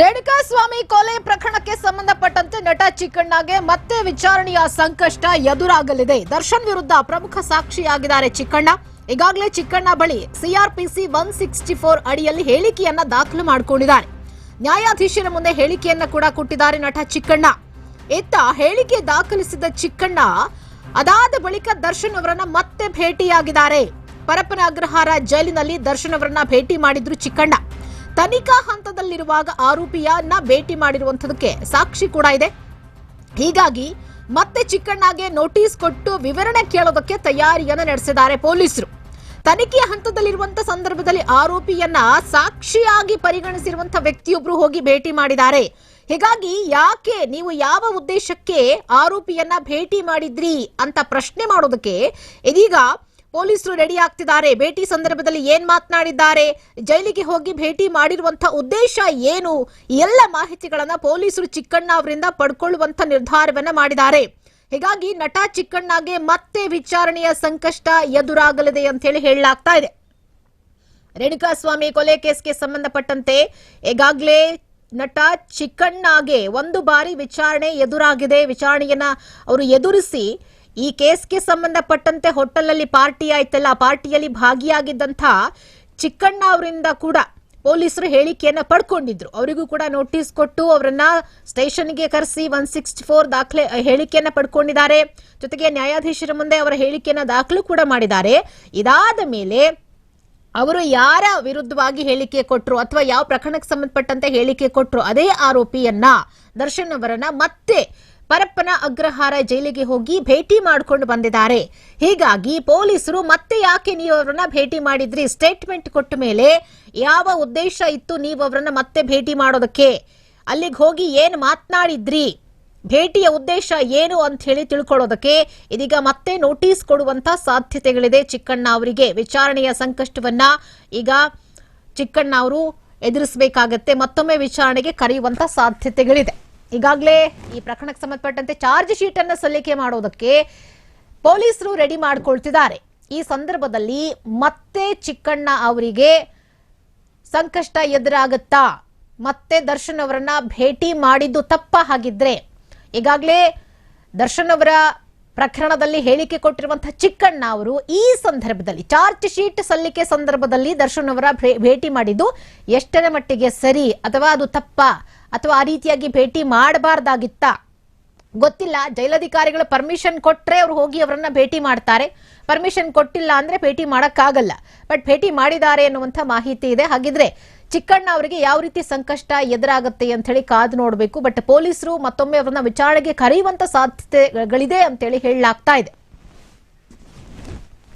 ರೇಣುಕಾಸ್ವಾಮಿ ಕೊಲೆ ಪ್ರಕರಣಕ್ಕೆ ಸಂಬಂಧಪಟ್ಟಂತೆ ನಟ ಚಿಕ್ಕಣ್ಣಗೆ ಮತ್ತೆ ವಿಚಾರಣೆಯ ಸಂಕಷ್ಟ ಎದುರಾಗಲಿದೆ. ದರ್ಶನ್ ವಿರುದ್ಧ ಪ್ರಮುಖ ಸಾಕ್ಷಿಯಾಗಿದ್ದಾರೆ ಚಿಕ್ಕಣ್ಣ. ಈಗಾಗಲೇ ಚಿಕ್ಕಣ್ಣ ಬಳಿ ಸಿಆರ್ಪಿಸಿ ಒನ್ ಸಿಕ್ಸ್ಟಿ ಫೋರ್ ಅಡಿಯಲ್ಲಿ ಹೇಳಿಕೆಯನ್ನ ದಾಖಲು ಮಾಡಿಕೊಂಡಿದ್ದಾರೆ. ನ್ಯಾಯಾಧೀಶರ ಮುಂದೆ ಹೇಳಿಕೆಯನ್ನ ಕೂಡ ಕೊಟ್ಟಿದ್ದಾರೆ ನಟ ಚಿಕ್ಕಣ್ಣ. ಇತ್ತ ಹೇಳಿಕೆ ದಾಖಲಿಸಿದ ಚಿಕ್ಕಣ್ಣ ಅದಾದ ಬಳಿಕ ದರ್ಶನ್ ಅವರನ್ನ ಮತ್ತೆ ಭೇಟಿಯಾಗಿದ್ದಾರೆ. ಪರಪ್ಪನ ಅಗ್ರಹಾರ ಜೈಲಿನಲ್ಲಿ ದರ್ಶನ್ ಅವರನ್ನ ಭೇಟಿ ಮಾಡಿದ್ರು ಚಿಕ್ಕಣ್ಣ. ತನಿಖಾ ಹಂತದಲ್ಲಿರುವಾಗ ಆರೋಪಿಯನ್ನ ಭೇಟಿ ಮಾಡಿರುವಂತದಕ್ಕೆ ಸಾಕ್ಷಿ ಕೂಡ ಇದೆ. ಹೀಗಾಗಿ ಮತ್ತೆ ಚಿಕ್ಕಣ್ಣಗೆ ನೋಟಿಸ್ ಕೊಟ್ಟು ವಿವರಣೆ ಕೇಳೋದಕ್ಕೆ ತಯಾರಿಯನ್ನು ನಡೆಸಿದ್ದಾರೆ ಪೊಲೀಸರು. ತನಿಖೆಯ ಹಂತದಲ್ಲಿರುವಂತಹ ಸಂದರ್ಭದಲ್ಲಿ ಆರೋಪಿಯನ್ನ ಸಾಕ್ಷಿಯಾಗಿ ಪರಿಗಣಿಸಿರುವಂತಹ ವ್ಯಕ್ತಿಯೊಬ್ರು ಹೋಗಿ ಭೇಟಿ ಮಾಡಿದ್ದಾರೆ. ಹೀಗಾಗಿ ಯಾಕೆ ನೀವು ಯಾವ ಉದ್ದೇಶಕ್ಕೆ ಆರೋಪಿಯನ್ನ ಭೇಟಿ ಮಾಡಿದ್ರಿ ಅಂತ ಪ್ರಶ್ನೆ ಮಾಡೋದಕ್ಕೆ ಇದೀಗ ಪೊಲೀಸರು ರೆಡಿ ಆಗ್ತಿದ್ದಾರೆ. ಭೇಟಿ ಸಂದರ್ಭದಲ್ಲಿ ಏನ್ ಮಾತನಾಡಿದ್ದಾರೆ? ಜೈಲಿಗೆ ಹೋಗಿ ಭೇಟಿ ಮಾಡಿರುವಂತಹ ಉದ್ದೇಶ ಏನು? ಎಲ್ಲ ಮಾಹಿತಿಗಳನ್ನ ಪೊಲೀಸರು ಚಿಕ್ಕಣ್ಣ ಅವರಿಂದ ಪಡ್ಕೊಳ್ಳುವಂತ ನಿರ್ಧಾರವನ್ನ ಮಾಡಿದ್ದಾರೆ. ಹೀಗಾಗಿ ನಟ ಚಿಕ್ಕಣ್ಣಗೆ ಮತ್ತೆ ವಿಚಾರಣೆಯ ಸಂಕಷ್ಟ ಎದುರಾಗಲಿದೆ ಅಂತ ಹೇಳಿ ಹೇಳಲಾಗ್ತಾ ಇದೆ. ರೇಣುಕಾಸ್ವಾಮಿ ಕೊಲೆ ಕೇಸ್ಗೆ ಸಂಬಂಧಪಟ್ಟಂತೆ ಈಗಾಗಲೇ ನಟ ಚಿಕ್ಕಣ್ಣಗೆ ಒಂದು ಬಾರಿ ವಿಚಾರಣೆ ಎದುರಾಗಿದೆ. ವಿಚಾರಣೆಯನ್ನ ಅವರು ಎದುರಿಸಿ ಈ ಕೇಸ್ಗೆ ಸಂಬಂಧಪಟ್ಟಂತೆ ಹೋಟೆಲಲ್ಲಿ ಪಾರ್ಟಿ ಆಯ್ತಲ್ಲ, ಆ ಪಾರ್ಟಿಯಲ್ಲಿ ಭಾಗಿಯಾಗಿದ್ದಂಥ ಚಿಕ್ಕಣ್ಣ ಅವರಿಂದ ಕೂಡ ಪೊಲೀಸರು ಹೇಳಿಕೆಯನ್ನು ಪಡ್ಕೊಂಡಿದ್ರು. ಅವರಿಗೂ ಕೂಡ ನೋಟಿಸ್ ಕೊಟ್ಟು ಅವರನ್ನ ಸ್ಟೇಷನ್ಗೆ ಕರೆಸಿ ಒನ್ ಸಿಕ್ಸ್ಟಿ ಫೋರ್ ದಾಖಲೆ ಹೇಳಿಕೆಯನ್ನು ಪಡ್ಕೊಂಡಿದ್ದಾರೆ. ಜೊತೆಗೆ ನ್ಯಾಯಾಧೀಶರ ಮುಂದೆ ಅವರ ಹೇಳಿಕೆಯನ್ನು ದಾಖಲು ಕೂಡ ಮಾಡಿದ್ದಾರೆ. ಇದಾದ ಮೇಲೆ ಅವರು ಯಾರ ವಿರುದ್ಧವಾಗಿ ಹೇಳಿಕೆ ಕೊಟ್ಟರು ಅಥವಾ ಯಾವ ಪ್ರಕರಣಕ್ಕೆ ಸಂಬಂಧಪಟ್ಟಂತೆ ಹೇಳಿಕೆ ಕೊಟ್ಟರು ಅದೇ ಆರೋಪಿಯನ್ನ ದರ್ಶನ್ ಅವರನ್ನ ಮತ್ತೆ ಪರಪ್ಪನ ಅಗ್ರಹಾರ ಜೈಲಿಗೆ ಹೋಗಿ ಭೇಟಿ ಮಾಡಿಕೊಂಡು ಬಂದಿದ್ದಾರೆ. ಹೀಗಾಗಿ ಪೊಲೀಸರು ಮತ್ತೆ ಯಾಕೆ ನೀವು ಅವರನ್ನ ಭೇಟಿ ಮಾಡಿದ್ರಿ? ಸ್ಟೇಟ್ಮೆಂಟ್ ಕೊಟ್ಟ ಮೇಲೆ ಯಾವ ಉದ್ದೇಶ ಇತ್ತು ನೀವು ಅವರನ್ನ ಮತ್ತೆ ಭೇಟಿ ಮಾಡೋದಕ್ಕೆ? ಅಲ್ಲಿಗೆ ಹೋಗಿ ಏನು ಮಾತನಾಡಿದ್ರಿ? ಭೇಟಿಯ ಉದ್ದೇಶ ಏನು ಅಂತ ಹೇಳಿ ತಿಳ್ಕೊಳ್ಳೋದಕ್ಕೆ ಇದೀಗ ಮತ್ತೆ ನೋಟಿಸ್ ಕೊಡುವಂತ ಸಾಧ್ಯತೆಗಳಿದೆ ಚಿಕ್ಕಣ್ಣ ಅವರಿಗೆ. ವಿಚಾರಣೆಯ ಸಂಕಷ್ಟವನ್ನ ಈಗ ಚಿಕ್ಕಣ್ಣ ಅವರು ಎದುರಿಸಬೇಕಾಗತ್ತೆ. ಮತ್ತೊಮ್ಮೆ ವಿಚಾರಣೆಗೆ ಕರೆಯುವಂತ ಸಾಧ್ಯತೆಗಳಿದೆ. ಈಗಾಗಲೇ ಈ ಪ್ರಕರಣಕ್ಕೆ ಸಂಬಂಧಪಟ್ಟಂತೆ ಚಾರ್ಜ್ ಶೀಟ್ ಅನ್ನು ಸಲ್ಲಿಕೆ ಮಾಡೋದಕ್ಕೆ ಪೊಲೀಸರು ರೆಡಿ ಮಾಡ್ಕೊಳ್ತಿದ್ದಾರೆ. ಈ ಸಂದರ್ಭದಲ್ಲಿ ಮತ್ತೆ ಚಿಕ್ಕಣ್ಣ ಅವರಿಗೆ ಸಂಕಷ್ಟ ಎದುರಾಗುತ್ತಾ ಮತ್ತೆ ದರ್ಶನ್ ಅವರನ್ನ ಭೇಟಿ ಮಾಡಿದ್ದು ತಪ್ಪ ಹಾಗಿದ್ರೆ, ಈಗಾಗಲೇ ದರ್ಶನ್ ಅವರ ಪ್ರಕರಣದಲ್ಲಿ ಹೇಳಿಕೆ ಕೊಟ್ಟಿರುವಂತಹ ಚಿಕ್ಕಣ್ಣ ಅವರು ಈ ಸಂದರ್ಭದಲ್ಲಿ ಚಾರ್ಜ್ ಶೀಟ್ ಸಲ್ಲಿಕೆ ಸಂದರ್ಭದಲ್ಲಿ ದರ್ಶನ್ ಅವರ ಭೇಟಿ ಮಾಡಿದ್ದು ಎಷ್ಟರ ಮಟ್ಟಿಗೆ ಸರಿ ಅಥವಾ ಅದು ತಪ್ಪ ಅಥವಾ ಆ ರೀತಿಯಾಗಿ ಭೇಟಿ ಮಾಡಬಾರ್ದಾಗಿತ್ತ? ಗೊತ್ತಿಲ್ಲ. ಜೈಲಧಿಕಾರಿಗಳು ಪರ್ಮಿಷನ್ ಕೊಟ್ರೆ ಅವ್ರು ಹೋಗಿ ಅವರನ್ನ ಭೇಟಿ ಮಾಡ್ತಾರೆ. ಪರ್ಮಿಷನ್ ಕೊಟ್ಟಿಲ್ಲ ಅಂದ್ರೆ ಭೇಟಿ ಮಾಡೋಕ್ಕಾಗಲ್ಲ. ಬಟ್ ಭೇಟಿ ಮಾಡಿದ್ದಾರೆ ಅನ್ನುವಂಥ ಮಾಹಿತಿ ಇದೆ. ಹಾಗಿದ್ರೆ ಚಿಕ್ಕಣ್ಣ ಅವರಿಗೆ ಯಾವ ರೀತಿ ಸಂಕಷ್ಟ ಎದುರಾಗುತ್ತೆ ಅಂತ ಹೇಳಿ ಕಾದು ನೋಡಬೇಕು. ಬಟ್ ಪೊಲೀಸರು ಮತ್ತೊಮ್ಮೆ ಅವರನ್ನ ವಿಚಾರಣೆಗೆ ಕರೆಯುವಂತ ಸಾಧ್ಯತೆಗಳಿದೆ ಅಂತೇಳಿ ಹೇಳಲಾಗ್ತಾ ಇದೆ.